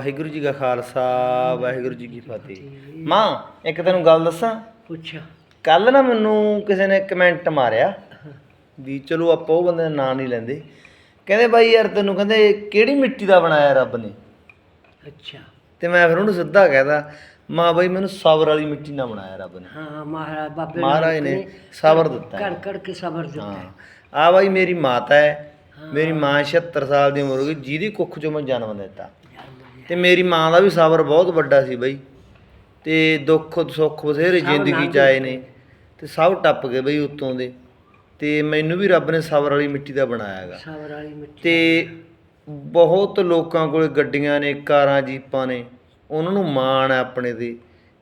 ਵਾਹਿਗੁਰੂ ਜੀ ਕਾ ਖਾਲਸਾ ਵਾਹਿਗੁਰੂ ਜੀ ਕੀ ਫਤਿਹ। ਮਾਂ ਇੱਕ ਤੈਨੂੰ ਗੱਲ ਦੱਸਾਂ? ਪੁੱਛ। ਕੱਲ ਨਾ ਮੈਨੂੰ ਕਿਸੇ ਨੇ ਕਮੈਂਟ ਮਾਰਿਆ ਵੀ ਚਲੋ ਆਪਾਂ ਉਹ ਬੰਦੇ ਦਾ ਨਾਂ ਨਹੀਂ ਲੈਂਦੇ। ਕਹਿੰਦੇ ਬਾਈ ਯਾਰ ਤੈਨੂੰ ਕਹਿੰਦੇ ਕਿਹੜੀ ਮਿੱਟੀ ਦਾ ਬਣਾਇਆ ਰੱਬ ਨੇ? ਅੱਛਾ। ਤੇ ਮੈਂ ਫਿਰ ਉਹਨੂੰ ਸਿੱਧਾ ਕਹਿਦਾ ਮਾਂ ਬਾਈ ਮੈਨੂੰ ਸਬਰ ਵਾਲੀ ਮਿੱਟੀ ਨਾਲ ਬਣਾਇਆ ਰੱਬ ਨੇ। ਹਾਂ ਮਹਾਰਾਜ ਬਾਬੇ ਮਹਾਰਾਜ ਨੇ ਸਬਰ ਦਿੱਤਾ। ਹੈ। ਕੜ ਕੜ ਕੇ ਸਬਰ ਦਿੱਤਾ। ਹੈ। ਹਾਂ ਆ ਬਾਈ ਮੇਰੀ ਮਾਤਾ ਹੈ। ਮੇਰੀ ਮਾਂ 76 ਸਾਲ ਦੀ ਉਮਰ ਹੋ ਗਈ ਜਿਹਦੀ ਕੁੱਖ ਚੋਂ ਮੈਂ ਜਨਮ ਦਿੱਤਾ ਤੇ ਮੇਰੀ ਮਾਂ ਦਾ ਵੀ ਸਬਰ ਬਹੁਤ ਵੱਡਾ ਸੀ ਬਈ। ਤੇ ਦੁੱਖ ਸੁੱਖ ਬਥੇਰੇ ਜ਼ਿੰਦਗੀ ਚ ਆਏ ਨੇ ਤੇ ਸਭ ਟੱਪ ਗਏ ਬਈ ਉਤੋਂ ਦੇ। ਤੇ ਮੈਨੂੰ ਵੀ ਰੱਬ ਨੇ ਸਬਰ ਵਾਲੀ ਮਿੱਟੀ ਦਾ ਬਣਾਇਆ ਹੈਗਾ। ਸਬਰ ਵਾਲੀ ਮਿੱਟੀ ਤੇ ਬਹੁਤ ਲੋਕਾਂ ਕੋਲ ਗੱਡੀਆਂ ਨੇ ਕਾਰਾਂ ਜੀਪਾਂ ਨੇ। ਉਹਨਾਂ ਨੂੰ ਮਾਣ ਹੈ ਆਪਣੇ ਤੇ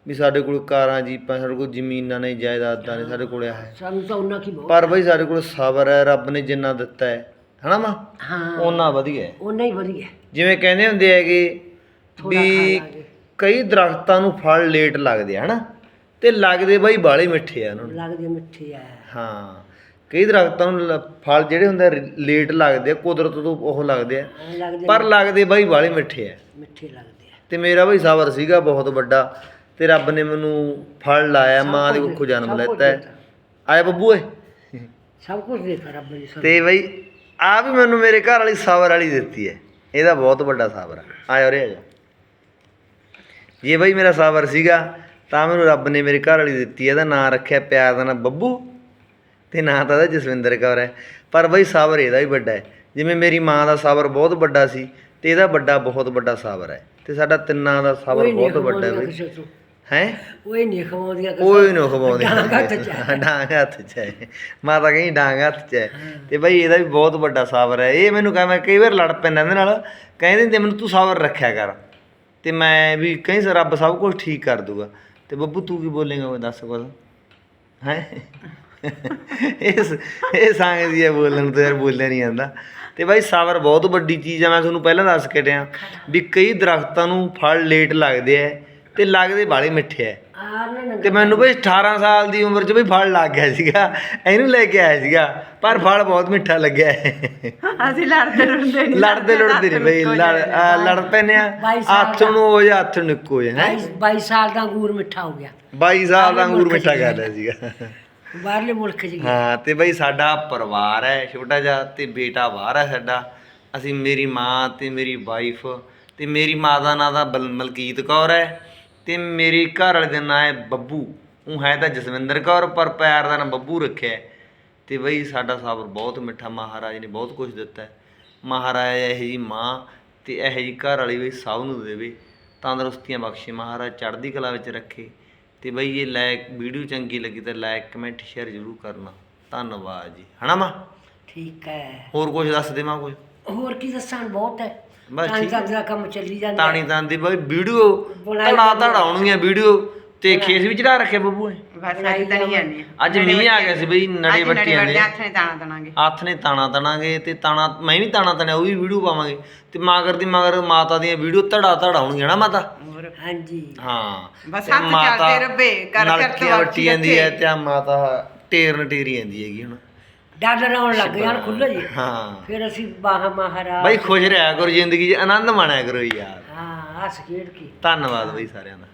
ਵੀ ਸਾਡੇ ਕੋਲ ਕਾਰਾਂ ਜੀਪਾਂ ਸਾਡੇ ਕੋਲ ਜ਼ਮੀਨਾਂ ਨੇ ਜਾਇਦਾਦਾਂ ਨੇ ਸਾਡੇ ਕੋਲ ਹੈ ਸਾਨੂੰ ਤਾਂ ਉਹਨਾਂ ਕੀ ਬਹੁਤ ਪਰ ਬਈ ਸਾਡੇ ਕੋਲ ਸਬਰ ਹੈ ਰੱਬ ਨੇ ਜਿੰਨਾ ਦਿੱਤਾ ਹੈ। ਹਨਾ ਮਾਂ? ਹਾਂ। ਉਹਨਾਂ ਵਧੀਆ ਹੈ। ਉਹਨਾਂ ਹੀ ਵਧੀਆ। ਜਿਵੇਂ ਕਹਿੰਦੇ ਹੁੰਦੇ ਹੈਗੇ ਥੋੜਾ ਵੀ ਖਾ ਲਾਂਗੇ। ਕਈ ਦਰਖਤਾਂ ਨੂੰ ਫਲ ਲੇਟ ਲੱਗਦੇ ਆ ਹਨਾ? ਤੇ ਲੱਗਦੇ ਬਾਈ ਬਾਲੇ ਮਿੱਠੇ ਆ ਉਹਨਾਂ ਨੂੰ। ਲੱਗਦੇ ਮਿੱਠੇ ਆ। ਹਾਂ। ਕਈ ਦਰਖਤਾਂ ਨੂੰ ਲ- ਫਲ ਜਿਹੜੇ ਹੁੰਦੇ ਲੇਟ ਲੱਗਦੇ ਆ ਕੁਦਰਤ ਤੋਂ ਉਹ ਲੱਗਦੇ ਆ। ਐਂ ਲੱਗਦੇ ਪਰ ਲੱਗਦੇ ਬਾਈ ਬਾਲੇ ਮਿੱਠੇ ਆ। ਮਿੱਠੇ ਲੱਗਦੇ ਆ। ਤੇ ਮੇਰਾ ਬਈ ਸਬਰ ਸੀਗਾ ਬਹੁਤ ਵੱਡਾ ਤੇ ਰੱਬ ਨੇ ਮੈਨੂੰ ਫਲ ਲਾਇਆ ਮਾਂ ਦੇ ਕੁੱਖੋਂ ਜਨਮ ਸਭ ਕੁਛ ਲੈਤਾ। ਹੈ ਦਿੱਤਾ। ਆਏ ਬੱਬੂ ਏ ਸਭ ਕੁਝ ਦਿੱਤਾ ਰੱਬ ਨੇ ਸਾਨੂੰ। ਤੇ ਬਈ ਆ ਵੀ ਮੈਨੂੰ ਮੇਰੇ ਘਰ ਵਾਲੀ ਸਬਰ ਵਾਲੀ ਦਿੱਤੀ ਹੈ ਇਹਦਾ ਬਹੁਤ ਵੱਡਾ ਸਬਰ ਆ। ਆਇਆ ਉਰੇ ਆ ਜਾ। ਜੇ ਬਈ ਮੇਰਾ ਸਬਰ ਸੀਗਾ ਤਾਂ ਮੈਨੂੰ ਰੱਬ ਨੇ ਮੇਰੇ ਘਰ ਵਾਲੀ ਦਿੱਤੀ। ਇਹਦਾ ਨਾਂ ਰੱਖਿਆ ਪਿਆਰ ਦਾ ਨਾਂ ਬੱਬੂ ਤੇ ਨਾਂ ਤਾਂ ਇਹਦਾ ਜਸਵਿੰਦਰ ਕੌਰ ਹੈ। ਪਰ ਬਈ ਸਬਰ ਇਹਦਾ ਵੀ ਵੱਡਾ ਹੈ। ਜਿਵੇਂ ਮੇਰੀ ਮਾਂ ਦਾ ਸਬਰ ਬਹੁਤ ਵੱਡਾ ਸੀ ਤੇ ਇਹਦਾ ਵੱਡਾ ਬਹੁਤ ਵੱਡਾ ਸਬਰ ਹੈ। ਤੇ ਸਾਡਾ ਤਿੰਨਾਂ ਦਾ ਸਬਰ ਨਹੀਂ ਬਹੁਤ ਵੱਡਾ ਹੈ ਖਵਾਉਂਦੀਆਂ ਬਈ। ਤੋਂ। ਹੈ? ਕੋਈ ਨਹੀਂ ਖਵਾਉਂਦੀਆਂ ਕੋਈ ਨੂੰ ਖਵਾਉਂਦੇ ਡਾਂਗ ਹੱਥ 'ਚ ਹੈ। ਡਾਂਗ ਹੱਥ ਚ ਮਾਤਾ ਕਹਿੰਦੀ ਡਾਂਗ ਹੱਥ ਚ ਹੈ। ਤੇ ਬਈ ਇਹਦਾ ਵੀ ਬਹੁਤ ਵੱਡਾ ਸਬਰ ਹੈ। ਇਹ ਮੈਨੂੰ ਕਹਿੰਦਾ ਕਈ ਵਾਰ ਲੜ ਪੈਂਦਾ ਇਹਦੇ ਨਾਲ। ਕਹਿੰਦੇ ਹੁੰਦੇ ਮੈਨੂੰ ਤੂੰ ਸਬਰ ਰੱਖਿਆ ਕਰ। ਤੇ ਮੈਂ ਵੀ ਕਹੀਂ ਸਰ ਰੱਬ ਸਭ ਕੁਝ ਠੀਕ ਕਰ ਦੂਗਾ ਤੇ ਬੱਬੂ, ਤੂੰ ਕੀ ਬੋਲੇਗਾ ਮੈਂ ਦੱਸ ਕੁਝ ਹੈ? ਇਸ ਇਹ ਸੰਗਦੀ ਹੈ ਬੋਲਣ ਤੋਂ ਯਾਰ ਬੋਲਿਆ ਨਹੀਂ ਜਾਂਦਾ। ਤੇ ਬਾਈ, ਸਬਰ ਬਹੁਤ ਵੱਡੀ ਚੀਜ਼ ਆ, ਮੈਂ ਤੁਹਾਨੂੰ ਪਹਿਲਾਂ ਦੱਸ ਕੇ ਟਿਆ ਵੀ ਕਈ ਦਰਖਤਾਂ ਨੂੰ ਫਲ ਲੇਟ ਲੱਗਦੇ ਐ ਤੇ ਲੱਗਦੇ ਬਾਲੇ ਮਿੱਠੇ ਐ ਆ। ਤੇ ਮੈਨੂੰ ਬਈ 18 ਸਾਲ ਦੀ ਉਮਰ 'ਚ ਵੀ ਫਲ ਲੱਗ ਗਿਆ ਸੀਗਾ। ਇਹਨੂੰ ਲੈ ਕੇ ਆਇਆ ਸੀਗਾ ਪਰ ਫਲ ਬਹੁਤ ਮਿੱਠਾ ਲੱਗਿਆ। ਅਸੀਂ ਲੜਦੇ ਲੜਦੇ ਨਹੀਂ ਲੜਦੇ ਲੜਦੇ ਨਹੀਂ ਬਈ ਲੜ ਪੈਨੇ ਆ ਹੱਥ ਨੂੰ ਹੋ ਜਾ ਹੱਥ ਨੂੰ ਇੱਕੋ ਹੈ 22 ਸਾਲ ਦਾ ਅੰਗੂਰ ਮਿੱਠਾ ਹੋ ਗਿਆ। 22 ਸਾਲ ਦਾ ਅੰਗੂਰ ਮਿੱਠਾ ਕਰ ਲਿਆ ਸੀਗਾ। ਬਾਹਰਲੇ ਮੁਲਕ 'ਚ ਗਿਆ ਹਾਂ ਤੇ ਬਈ ਸਾਡਾ ਪਰਿਵਾਰ ਹੈ ਛੋਟਾ ਜਿਹਾ ਤੇ ਬੇਟਾ ਬਾਹਰ ਹੈ ਸਾਡਾ। ਅਸੀਂ ਮੇਰੀ ਮਾਂ ਤੇ ਮੇਰੀ ਵਾਈਫ ਤੇ ਮੇਰੀ ਮਾਂ ਦਾ ਨਾਂ ਦਾ ਬਲ- ਮਲਕੀਤ ਕੌਰ ਹੈ। ਤੇ ਮੇਰੀ ਘਰ ਵਾਲੇ ਦਾ ਨਾਂ ਹੈ ਬੱਬੂ। ਉਹ ਹੈ ਤਾਂ ਜਸਵਿੰਦਰ ਕੌਰ ਪਰ ਪਿਆਰ ਦਾ ਨਾਂ ਬੱਬੂ ਰੱਖਿਆ। ਤੇ ਬਈ ਸਾਡਾ ਸਬਰ ਬਹੁਤ ਮਿੱਠਾ ਮਹਾਰਾਜ ਨੇ ਬਹੁਤ ਕੁਝ ਦਿੱਤਾ ਮਹਾਰਾਜ ਇਹੋ ਜੀ ਮਾਂ ਤੇ ਇਹੋ ਜੀ ਘਰ ਵਾਲੀ ਬਈ ਸਭ ਨੂੰ ਦੇਵੇ। ਤੰਦਰੁਸਤੀਆਂ ਬਖਸ਼ੇ ਮਹਾਰਾਜ ਚੜ੍ਹਦੀ ਕਲਾ ਵਿੱਚ ਰੱਖੇ। ਤੇ ਬਈ ਇਹ ਲਾਇਕ ਵੀਡੀਓ ਚੰਗੀ ਲੱਗੀ ਤਾਂ ਲਾਇਕ ਕਮੈਂਟ ਸ਼ੇਅਰ ਜ਼ਰੂਰ ਕਰਨਾ। ਧੰਨਵਾਦ ਜੀ। ਹਨਾ ਮਾਂ? ਠੀਕ ਹੈ। ਹੋਰ ਕੁਝ ਦੱਸ ਦੇ ਮਾਂ ਕੁਝ ਹੋਰ ਕੀ ਦੱਸਾਂ ਬਹੁਤ ਹੈ। ਬਸ ਤਾਂ ਠੀਕ ਦਾ ਕੰਮ ਚੱਲੀ ਜਾਂਦਾ। ਤਾਣੀ ਤਾਂ ਦੀ ਬਈ ਵੀਡੀਓ ਬਣਾਈ ਧੜਾ ਧੜਾ ਆਉਣਗੀਆਂ ਵੀਡੀਓ ਤੇ ਖੇਸ ਵੀ ਚੜਾ ਰੱਖਿਆ ਬੱਬੂ ਨੇ। ਬਸ ਅੱਜ ਤਾਂ ਨਹੀਂ ਆਨੇ ਅੱਜ ਮੀਂਹ ਆ ਗਿਆ ਸੀ ਬਈ ਨੜੇ ਵੱਟੀ ਜਾਂਦੇ ਹੱਥ ਨੇ ਤਾਣਾ ਤਣਾਗੇ। ਹੱਥ ਨੇ ਤਾਣਾ ਤਣਾਗੇ ਤੇ ਤਾਣਾ ਮੈਂ ਵੀ ਤਾਣਾ ਤਣਿਆ ਉਹ ਵੀ ਵੀਡੀਓ ਪਾਵਾਂਗੇ। ਤੇ ਮਾਗਰ ਦੀ ਮਗਰ ਮਾਤਾ ਦੀਆਂ ਵੀਡੀਓ ਧੜਾ ਧੜਾ ਆਉਣਗੀਆਂ ਨਾ ਮਾਤਾ। ਹੋਰ। ਹਾਂਜੀ। ਹਾਂ। ਬਸ ਤੇ ਹੱਥ ਮਾਤਾ ਚੱਲਦੇ ਰੱਬੇ, ਕਰ ਕਰ ਨਲਕੀਆਂ ਤਵਾਚੀ ਵੱਟੀ ਜਾਂਦੀ ਹੈ। ਤੇ ਆ ਮਾਤਾ ਟੇਰਨ ਟੇਰੀ ਜਾਂਦੀ ਹੈਗੀ ਹੁਣ। ਡਾਲਰ ਆਉਣ ਲੱਗ ਜਾਣ ਖੁੱਲ੍ਹੇ ਜੀ। ਹਾਂ। ਫਿਰ ਅਸੀਂ ਬਾਹ ਮਹਾਰਾਜ ਬਈ ਖੁਸ਼ ਰਿਹਾ ਕਰੋ ਜ਼ਿੰਦਗੀ 'ਚ ਆਨੰਦ ਮਾਣਿਆ ਕਰੋ ਯਾਰ। ਹਾਂ ਹੱਸ ਖੇਡ ਕੇ। ਧੰਨਵਾਦ ਬਈ ਸਾਰਿਆਂ ਦਾ।